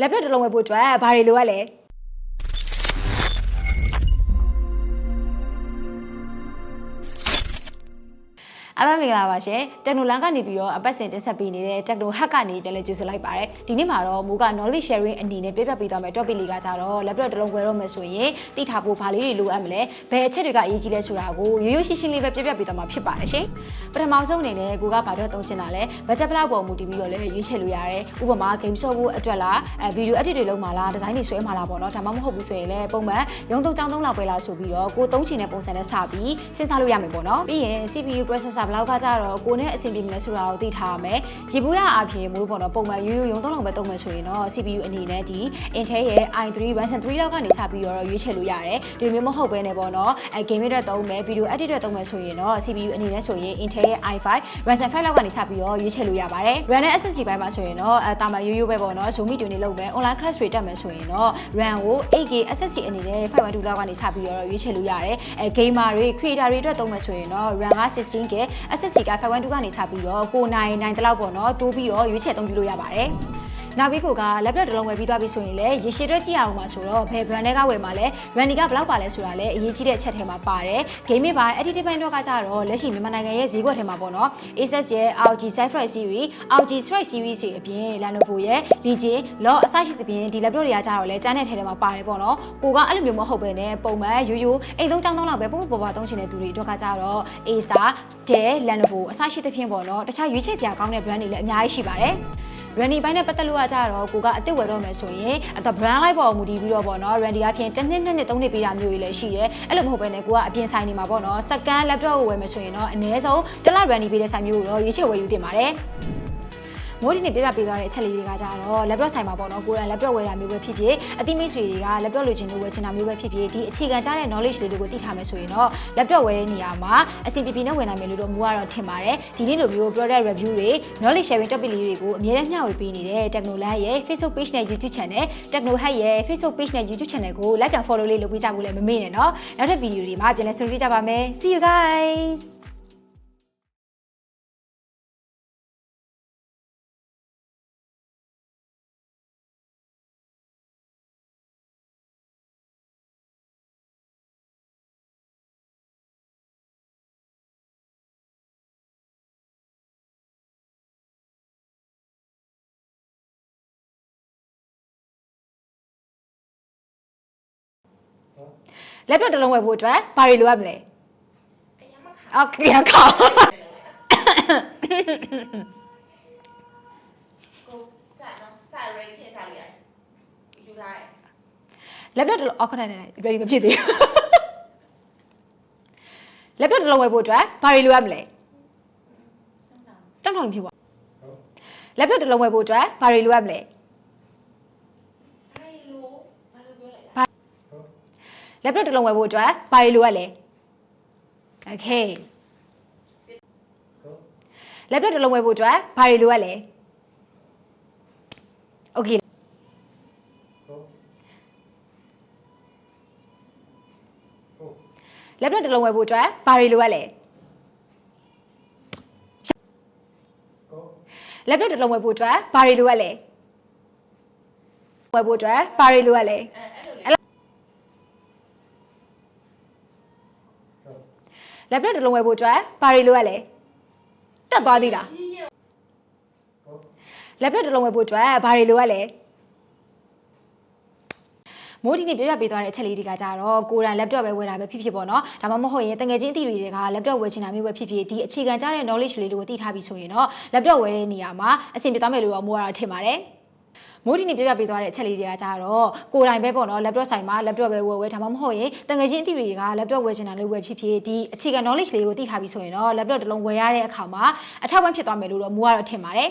laptop တစ်လုံးဝယ်ဖို့အတွက်ဘာတွေလိုရလဲ အားလုံးမင်္ဂလာပါရှင်တက်နိုလန်ကနေပြီးတော့အပတ်စဉ်တင်ဆက်ပေးနေတဲ့တက်နိုဟက်ကနေပြန်လည်ကြိုဆိုလိုက်ပါတယ်ဒီနေ့မှာတော့မူက knowledge sharing အနေနဲ့ပြပြပေးသွားမယ် topic လေးကကြတော့ laptop တစ်လုံးဝယ်တော့မယ်ဆိုရင်သိထားဖို့ဘာလေးတွေလိုအပ်မလဲဘယ်အချက်တွေကအရေးကြီးလဲဆိုတာကိုရိုးရိုးရှင်းရှင်းလေးပဲပြပြပေးသွားမှာဖြစ်ပါတယ်ရှင်ပထမဆုံးအနေနဲ့ကိုကဘာတော့သုံးချင်တာလဲ budget ဘလောက်ပေါ်မူတည်ပြီးတော့လည်းရွေးချယ်လို့ရတယ်ဥပမာ game shop ဖို့အတွက်လားအဲ video edit တွေလုပ်မှာလား design တွေဆွဲမှာလားပေါ့နော်ဒါမှမဟုတ်ဘူးဆိုရင်လည်းပုံမှန်ရုံးသုံးချောင်းသုံးလောက်ပဲလားဆိုပြီးတော့ကိုသုံးချင်တဲ့ပုံစံနဲ့စပြီးစဉ်းစားလို့ရမယ်ပေါ့နော်ပြီးရင် CPU processor ဘလောက်ကကြတော့ကိုနဲ့အဆင်ပြေမလဲဆိုတာကိုသိထားရမယ်ရေဘူးရအပြင်မိုးပေါ့နော်ပုံမှန်ရိုးရိုးရုံးသုံးလောက်ပဲသုံးမယ်ဆိုရင်တော့ CPU အနေနဲ့ဒီ Intel ရဲ့ i3 Ryzen 3လောက်ကနေစပြီးတော့ရွေးချယ်လို့ရတယ်ဒီလိုမျိုးမဟုတ်ဘဲနဲ့ပေါ့နော်အဲ game အတွက်သုံးမယ် video edit အတွက်သုံးမယ်ဆိုရင်တော့ CPU အနေနဲ့ဆိုရင် Intel ရဲ့ i5 Ryzen 5လောက်ကနေစပြီးတော့ရွေးချယ်လို့ရပါတယ် RAM နဲ့ SSD ဘိုင်းမှာဆိုရင်တော့အဲတာမန်ရိုးရိုးပဲပေါ့နော် Zoom meeting တွေလုပ်မယ် online class တွေတက်မယ်ဆိုရင်တော့ RAM ကို 8GB SSD အနေနဲ့512လောက်ကနေစပြီးတော့ရွေးချယ်လို့ရတယ်အဲ gamer တွေ creator တွေအတွက်သုံးမယ်ဆိုရင်တော့ RAM က 16GB SSD က512ကနေစပြီးတော့ကိုနိုင်နိုင်တလောက်ပေါ့နော်တိုးပြီးတော့ရွေးချယ်သုံးပြလို့ရပါတယ် နောက်ပြီးကိုက laptop တစ်လုံးဝယ်ပြီးသွားပြီဆိုရင်လည်းရေရှည်အတွက်ကြည့်အောင်ပါဆိုတော့ဘယ် brand တွေကဝယ်မှာလဲ brand ကဘယ်လောက်ပါလဲဆိုတာလည်းအရေးကြီးတဲ့အချက်ထဲမှာပါတယ် gaming ပါ editing ဘိုင်းတော့ကကြတော့လက်ရှိမြန်မာနိုင်ငံရဲ့ဈေးကွက်ထဲမှာပေါ့နော် Asus ရဲ့ ROG Zephyrus series ROG Strike series တွေအပြင် Lenovo ရဲ့ Legion Law အစရှိသဖြင့်ဒီ laptop တွေကကြတော့လဲကျန်းတဲ့ထဲထဲမှာပါတယ်ပေါ့နော်ကိုကအဲ့လိုမျိုးမဟုတ်ပဲနဲ့ပုံမှန်ရိုးရိုးအိမ်သုံးကြောင်းသုံးလောက်ပဲပုံပုံပေါ်ပေါ်သုံးချင်တဲ့သူတွေအတွက်ကကြတော့ Acer Dell Lenovo အစရှိသဖြင့်ပေါ့နော်တခြားရွေးချယ်စရာကောင်းတဲ့ brand တွေလည်းအများကြီးရှိပါတယ် Randy ဘိုင်းနဲ့ပတ်သက်လို့ကကြတော့ကိုကအစ်စ်ဝယ်တော့မယ်ဆိုရင်အတော့ brand လိုက်ပေါ်မူတည်ပြီးတော့ပေါ့နော် Randy အပြင်တစ်နှစ်နှစ်နှစ်သုံးနှစ်ပေးတာမျိုးတွေလည်းရှိတယ်အဲ့လိုမဟုတ်ဘဲနဲ့ကိုကအပြင်ဆိုင်နေမှာပေါ့နော်စကန် laptop ကိုဝယ်မယ်ဆိုရင်တော့အနည်းဆုံးတစ်လ Randy ပေးတဲ့ဆိုင်မျိုးကိုတော့ရွေးချယ်ဝယ်ယူတင်ပါတယ် မိုးဒီနေ့ပြပြပေးသွားတဲ့အချက်လေးတွေကကြတော့ laptop ဆိုင်မှာပေါ့နော်ကိုယ်တိုင် laptop ဝယ်တာမျိုးပဲဖြစ်ဖြစ်အတိမိတ်ဆွေတွေက laptop လိုချင်လို့ဝယ်ချင်တာမျိုးပဲဖြစ်ဖြစ်ဒီအခြေခံကြတဲ့ knowledge လေးတွေကိုသိထားမယ်ဆိုရင်တော့ laptop ဝယ်တဲ့နေရာမှာအဆင်ပြေပြေနဲ့ဝယ်နိုင်မယ်လို့တော့မူကတော့ထင်ပါတယ်ဒီနေ့လိုမျိုး product review တွေ knowledge sharing topic လေးတွေကိုအမြဲတမ်းမျှဝေပေးနေတဲ့ Technoland ရဲ့ Facebook page နဲ့ YouTube channel Technohack ရဲ့ Facebook page နဲ့ YouTube channel ကို like and follow လေးလုပ်ပေးကြဖို့လည်းမမေ့နဲ့เนาะနောက်ထပ်ဗီဒီယိုတွေမှာပြန်လည်ဆွေးနွေးကြပါမယ် see you guys laptop တစ်လုံးဝယ်ဖို့အတွက်ဘာတွေလိုအပ်မလဲအော်ကြခေါက်ကိုစနော်စရဲပြင်စားလိုက်ယူထားတယ် laptop တစ်လုံးအော်ခဏနေနေ ready မဖြစ်သေးဘူး laptop တစ်လုံးဝယ်ဖို့အတွက်ဘာတွေလိုအပ်မလဲတောင်းတောင်းဖြစ်ပါ laptop တစ်လုံးဝယ်ဖို့အတွက်ဘာတွေလိုအပ်မလဲ ဟဲ့လိုဘာလို့ပြောလိုက် laptop တစ်လုံးဝယ်ဖို့အတွက်ဘာတွေလိုအပ်လဲ okay laptop တစ်လုံးဝယ်ဖို့အတွက်ဘာတွေလိုအပ်လဲ okay laptop တစ်လုံးဝယ်ဖို့အတွက်ဘာတွေလိုအပ်လဲ laptop တစ်လုံးဝယ်ဖို့အတွက်ဘာတွေလိုအပ်လဲဝယ်ဖို့အတွက်ဘာတွေလိုအပ်လဲအဲအဲ့လိုလေ laptop တစ်လုံးဝယ်ဖို့အတွက်ဘာတွေလိုအပ်လဲတက်သွားသေးလားကြီးကြီး laptop တစ်လုံးဝယ်ဖို့အတွက်ဘာတွေလိုအပ်လဲမိုးဒီနေ့ပြပြပေးသွားတဲ့အချက်လေးတွေကကြတော့ကိုယ်တိုင် laptop ပဲဝယ်တာပဲဖြစ်ဖြစ်ပေါ့နော်ဒါမှမဟုတ်ရင်တငယ်ချင်းအသီးတွေက laptop ဝယ်ချင်တာမျိုးပဲဖြစ်ဖြစ်ဒီအခြေခံကြတဲ့ knowledge လေးတွေကိုသိထားပြီဆိုရင်တော့ laptop ဝယ်တဲ့နေရာမှာအဆင်ပြေသွားမယ်လို့တော့မိုးကတော့ထင်ပါတယ် မိုးဒီနေ့ပြပြပေးသွားတဲ့အချက်လေးတွေကကြတော့ကိုယ်တိုင်ပဲပေါ့နော် laptop ဆိုင်မှာ laptop ပဲဝယ်ဝယ်ဒါမှမဟုတ်ရင်တငယ်ချင်းအသီးတွေက laptop ဝယ်ချင်တာလို့ပဲဖြစ်ဖြစ်ဒီအခြေခံ knowledge လေးကိုသိထားပြီဆိုရင်တော့ laptop တစ်လုံးဝယ်ရတဲ့အခါမှာအထောက်အပံ့ဖြစ်သွားမယ်လို့တော့မိုးကတော့ထင်ပါတယ်